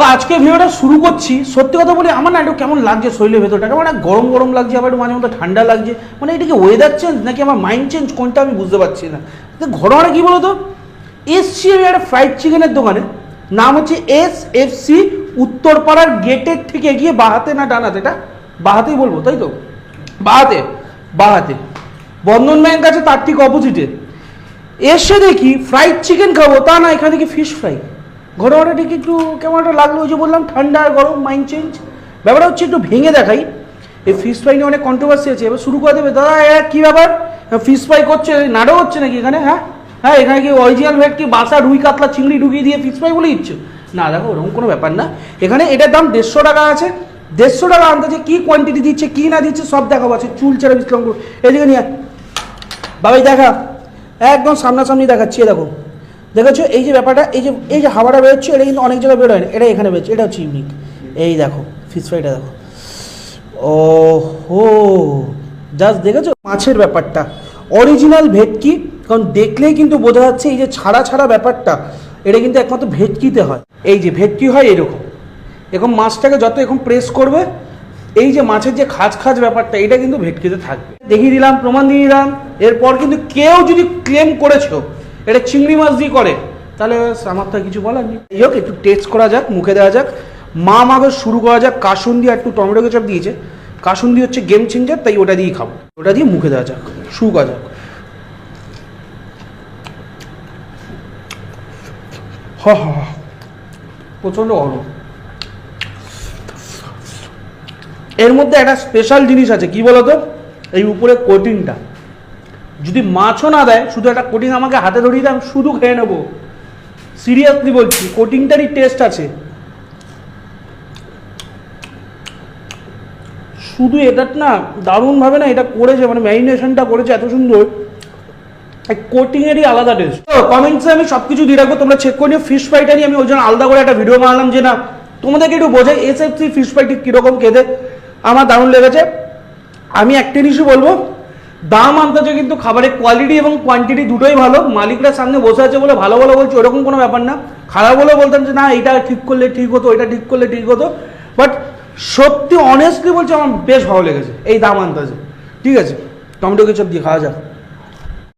দেখো, আজকে ভিডিওটা শুরু করছি। সত্যি কথা বলি, আমার না একটু কেমন লাগছে শরীরের ভেতরটা। কেমন গরম গরম লাগছে, আবার একটু মাঝে মধ্যে ঠান্ডা লাগছে। মানে এটা কি ওয়েদার চেঞ্জ নাকি আমার মাইন্ড চেঞ্জ কোনটা আমি বুঝতে পারছি না। ঘটনাটা কি বলতো? এসছি আমি একটা ফ্রাইড চিকেনের দোকানে। নাম হচ্ছে এস এফ সি উত্তরপাড়ার গেটের থেকে এগিয়ে বাহাতে না ডানাতে এটা বাহাতেই বলব, তাই তো? বাহাতে বাহাতে। বন্ধন ব্যাংক আছে, তার ঠিক অপোজিটে এসে দেখি ফ্রাইড চিকেন খাব, তা না, এখানে দেখি ফিশ ফ্রাই ঘটনাটা ঠিক একটু কেমন একটা লাগল ওই যে বললাম, ঠান্ডা আর গরম মাইন্ড চেঞ্জ ব্যাপারটা হচ্ছে একটু ভেঙে দেখাই। এই ফিশ ফ্রাই নিয়ে অনেক কন্ট্রোভার্সি আছে। এবার শুরু করে দেবে। দাদা, এ কী ব্যাপার? ফিশ ফ্রাই করছে নাড়ো হচ্ছে নাকি এখানে হ্যাঁ? হ্যাঁ এখানে কি অরিজিনাল ভেটকি বাসা, রুই, কাতলা, চিংড়ি ঢুকিয়ে দিয়ে ফিশ ফ্রাই বলে দিচ্ছে? না, দেখো, ওরকম কোনো ব্যাপার না। এখানে এটার দাম দেড়শো টাকা আছে। দেড়শো টাকা আনতেছে কী কোয়ান্টিটি দিচ্ছে, কী না দিচ্ছে, সব দেখাবো। আছে চুল ছেড়ে বিশ্রাম করব এদিকে নিয়ে বাবাই, দেখা। একদম সামনাসামনি দেখাচ্ছি দেখো। দেখেছ? এই যে ব্যাপারটা, এই যে এই যে হাওয়াটা বেরোচ্ছে, এটা কিন্তু অনেক জায়গায় বেরোয় না। এটা এখানে বেরোচ্ছে, এটা হচ্ছে ইউনিক এই দেখো ফিস ফ্রাইটা দেখো। ও হো জাস্ট দেখেছ? মাছের ব্যাপারটা। অরিজিনাল ভেটকি, কারণ দেখলেই কিন্তু বোঝা যাচ্ছে এই যে ছাড়া ছাড়া ব্যাপারটা, এটা কিন্তু একমাত্র ভেটকিতে হয়। এই যে ভেটকি হয় এরকম। এরকম মাছটাকে যত এখন প্রেস করবে, এই যে মাছের যে খাজ খাজ ব্যাপারটা, এটা কিন্তু ভেটকিতে থাকবে। দেখিয়ে দিলাম, প্রমাণ দিয়ে দিলাম। এরপর কিন্তু কেউ যদি ক্লেম করেছ এটা চিংড়ি মাছ দিয়ে করে। তাহলে আমার তো কিছু বলার নেই। যাই হোক, একটু টেস্ট করা যাক, মুখে দেওয়া যাক। মা মাকে শুরু করা যাক কাসুন দিয়ে একটু টমেটো কেচাপ দিয়েছে। কাসুন দিয়ে হচ্ছে গেম চেঞ্জার তাই ওটা দিয়েই খাব। ওটা দিয়ে মুখে দেওয়া যাক, শুরু করা যাক। হ। প্রচণ্ড গরম। এর মধ্যে একটা স্পেশাল জিনিস আছে, কি বলতো? এই উপরে কোটিংটা যদি মাছও না দেয়, শুধু একটা কোটিং আমাকে হাতে ধরিয়ে দেয়, আমি শুধু খেয়ে নেব। সিরিয়াসলি বলছি কোটিংটারই টেস্ট আছে। শুধু এটা না, দারুণভাবে না এটা করেছে মানে ম্যারিনেশনটা করেছে এত সুন্দর। কোটিংয়েরই আলাদা টেস্ট তো কমেন্টসে আমি সব কিছু দিয়ে রাখব, তোমরা চেক করে নিও ফিশ ফ্রাইটা নিয়ে আমি ওই জন্য আলাদা করে একটা ভিডিও বানালাম যে না, তোমাদেরকে একটু বোঝাই এস এফ সি ফিশ ফ্রাইটি কীরকম খেতে? আমার দারুণ লেগেছে। আমি একটা জিনিসই বলব দাম আনতেছে কিন্তু খাবারের কোয়ালিটি এবং কোয়ান্টিটি দুটোই ভালো। মালিকরা সামনে বসে আছে বলে ভালো ভালো বলছে, ওরকম কোনো ব্যাপার না। খারাপ বলে বলতাম যে, না এটা ঠিক করলে ঠিক হতো এটা ঠিক করলে ঠিক হতো। বাট সত্যি অনেস্টলি বলছে, আমার বেশ ভালো লেগেছে এই দাম আনতেছে ঠিক আছে, টমেটো কেচাপ দিয়ে খাওয়া যাক।